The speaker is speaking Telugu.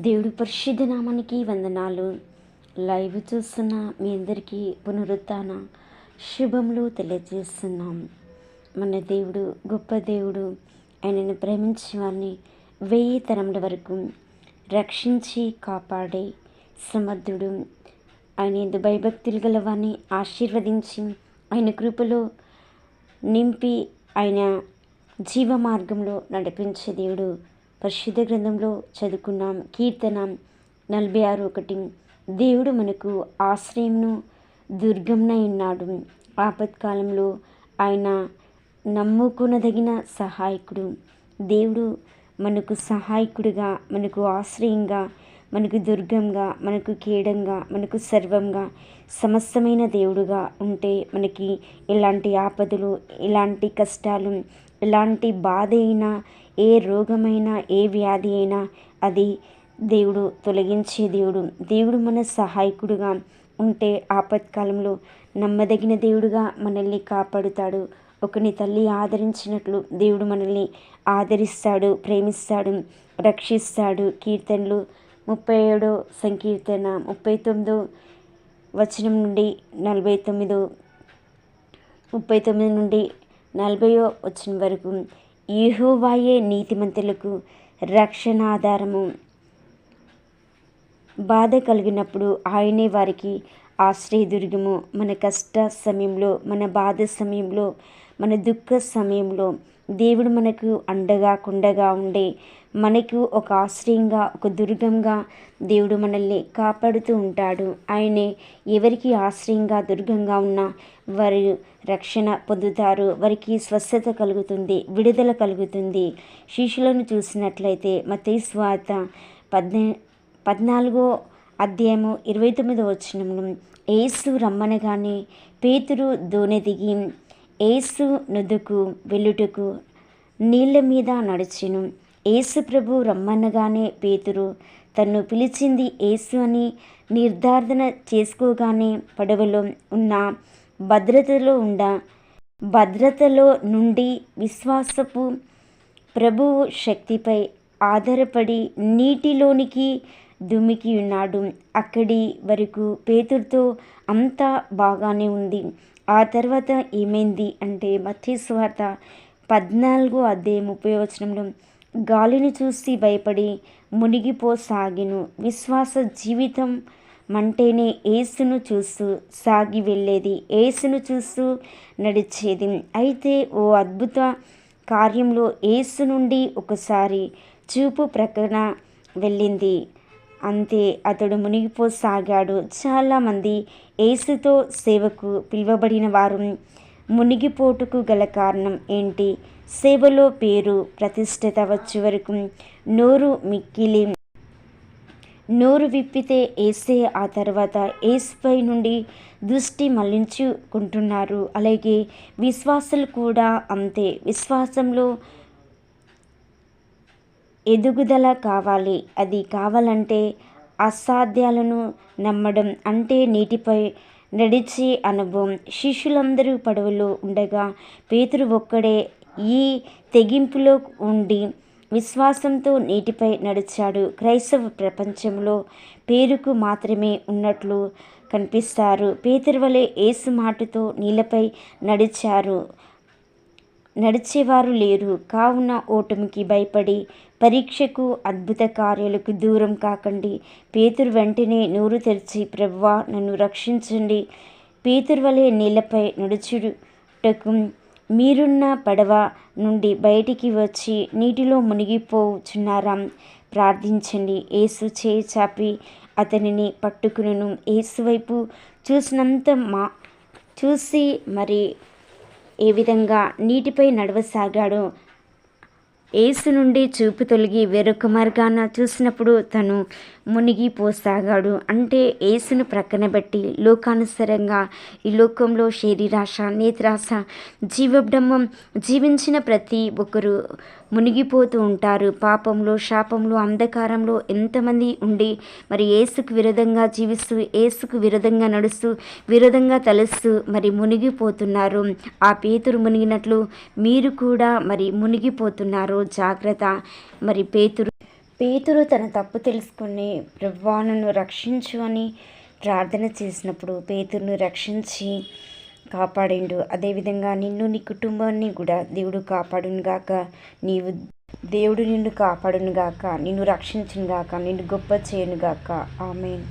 దేవుడు పరిశుద్ధ నామానికి వందనాలు. లైవ్ చూస్తున్న మీ అందరికీ పునరుత్న శుభములు తెలియజేస్తున్నాం. మన దేవుడు గొప్ప దేవుడు ఆయనను ప్రేమించిన వారిని వెయ్యి తరముల వరకు రక్షించి కాపాడే సమర్థుడు. ఆయన ఎందు భయభక్తులు గల వారిని ఆశీర్వదించి ఆయన కృపలో నింపి ఆయన జీవ మార్గంలో నడిపించే దేవుడు. పరిశుద్ధ గ్రంథంలో చదువుకున్నాం. కీర్తన నలభై ఆరు ఒకటి. దేవుడు మనకు ఆశ్రయంను దుర్గంనై ఉన్నాడు. ఆపత్కాలంలో ఆయన నమ్ముకునదగిన సహాయకుడు. దేవుడు మనకు సహాయకుడిగా మనకు ఆశ్రయంగా మనకు దుర్గంగా మనకు కీడంగా మనకు సర్వంగా సమస్తమైన దేవుడుగా ఉంటే మనకి ఎలాంటి ఆపదలు ఎలాంటి కష్టాలు ఎలాంటి బాధ అయినా ఏ రోగమైనా ఏ వ్యాధి అయినా అది దేవుడు తొలగించే దేవుడు. దేవుడు మన సహాయకుడుగా ఉంటే ఆపత్కాలంలో నమ్మదగిన దేవుడుగా మనల్ని కాపాడుతాడు. ఒకని తల్లి ఆదరించినట్లు దేవుడు మనల్ని ఆదరిస్తాడు ప్రేమిస్తాడు రక్షిస్తాడు. కీర్తనలు ముప్పై ఏడో సంకీర్తన ముప్పై తొమ్మిదో వచనం నుండి నలభై తొమ్మిదో ముప్పై తొమ్మిది నుండి నలభయో వచ్చిన వరకు యెహోవాయే నీతిమంతులకు రక్షణ ఆధారము బాధ కలిగినప్పుడు ఆయనే వారికి ఆశ్రయదుర్గము. మన కష్ట సమయంలో మన బాధ సమయంలో మన దుఃఖ సమయంలో దేవుడు మనకు అండగా కుండగా ఉండే మనకు ఒక ఆశ్రయంగా ఒక దుర్గంగా దేవుడు మనల్ని కాపాడుతూ ఉంటాడు. ఆయనే ఎవరికి ఆశ్రయంగా దుర్గంగా ఉన్నా వారు రక్షణ పొందుతారు. వారికి స్వస్థత కలుగుతుంది విడుదల కలుగుతుంది. శిష్యులను చూసినట్లయితే మతీ స్వాత పద్నా పద్నాలుగో అధ్యాయము ఇరవై తొమ్మిదో వచనంలో ఏసు రమ్మనగానే పేతురు దోనె దిగి ఏసు నుదుకు వెళ్ళుటకు నీళ్ళ మీద నడిచెను. ఏసు ప్రభు రమ్మనగానే పేతురు తను పిలిచింది ఏసు అని నిర్ధారణ చేసుకోగానే పడవలో ఉన్న భద్రతలో ఉండ. భద్రతలో నుండి విశ్వాసపు ప్రభువు శక్తిపై ఆధారపడి నీటిలోనికి దుమికి ఉన్నాడు. అక్కడి వరకు పేతురుతో అంతా బాగానే ఉంది. ఆ తర్వాత ఏమైంది అంటే మత్స్వార్త పద్నాలుగు అధ్యాయం ముప్పై వచనంలో గాలిని చూసి భయపడి మునిగిపోసాగిను. విశ్వాస జీవితం మంటేనే ఏసును చూస్తూ సాగి వెళ్ళేది ఏసును చూస్తూ నడిచేది. అయితే ఓ అద్భుత కార్యంలో ఏసు నుండి ఒకసారి చూపు ప్రక్కన వెళ్ళింది. అంతే అతడు మునిగిపోసాగాడు. చాలామంది ఏసుతో సేవకు పిలువబడిన వారు మునిగిపోటుకు గల కారణం ఏంటి? సేవలో పేరు ప్రతిష్టత వచ్చే వరకు నోరు మిక్కిలి. నోరు విప్పితే ఏసే ఆ తర్వాత ఏసుపై నుండి దృష్టి మళ్ళించుకుంటున్నారు. అలాగే విశ్వాసులు కూడా అంతే. విశ్వాసంలో ఎదుగుదల కావాలి. అది కావాలంటే అసాధ్యాలను నమ్మడం అంటే నీటిపై నడిచే అనుభవం. శిష్యులందరూ పడవలో ఉండగా పేతురు ఒక్కడే ఈ తెగింపులో ఉండి విశ్వాసంతో నీటిపై నడిచాడు. క్రైస్తవ ప్రపంచంలో పేరుకు మాత్రమే ఉన్నట్లు కనిపిస్తారు. పేతురు వలె ఏసు మాటతో నీళ్ళపై నడిచారు. నడిచేవారు లేరు. కావున ఓటమికి భయపడి పరీక్షకు అద్భుత కార్యాలకు దూరం కాకండి. పేతురు వెంటనే నోరు తెరిచి ప్రవ్వా నన్ను రక్షించండి. పేతురు వలె నీళ్ళపై నడుచుటకు మీరున్న పడవ నుండి బయటికి వచ్చి నీటిలో మునిగిపోచున్నారా. ప్రార్థించండి. ఏసు చేయి చాపి అతనిని పట్టుకును ఏసు వైపు చూసినంత మా చూసి మరి ఏ విధంగా నీటిపై నడవసాగాడో ఏసు నుండి చూపు తొలగి వేరొక మార్గాన చూసినప్పుడు తను మునిగిపోసాగాడు. అంటే ఏసును ప్రక్కన పెట్టి లోకానుసరంగా ఈ లోకంలో శరీరాశ నేత్రాశ జీవబ్రహ్మం జీవించిన ప్రతి ఒక్కరు మునిగిపోతూ ఉంటారు. పాపంలో శాపంలో అంధకారంలో ఎంతమంది ఉండి మరి ఏసుకు విరుద్ధంగా జీవిస్తూ ఏసుకు విరుద్ధంగా నడుస్తూ విరుద్ధంగా తలుస్తూ మరి మునిగిపోతున్నారు. ఆ పేతురు మునిగినట్లు మీరు కూడా మరి మునిగిపోతున్నారు. జాగ్రత్త. మరి పేతురు పేతురు తన తప్పు తెలుసుకుని ప్రభువా నన్ను రక్షించు అని ప్రార్థన చేసినప్పుడు పేతురును రక్షించి కాపాడిండు. అదేవిధంగా నిన్ను నీ కుటుంబాన్ని కూడా దేవుడు కాపాడును గాక. నీవు దేవుడు నిన్ను కాపాడును గాక. నిన్ను రక్షించును గాక. నిన్ను గొప్ప చేయను గాక. ఆమెన్.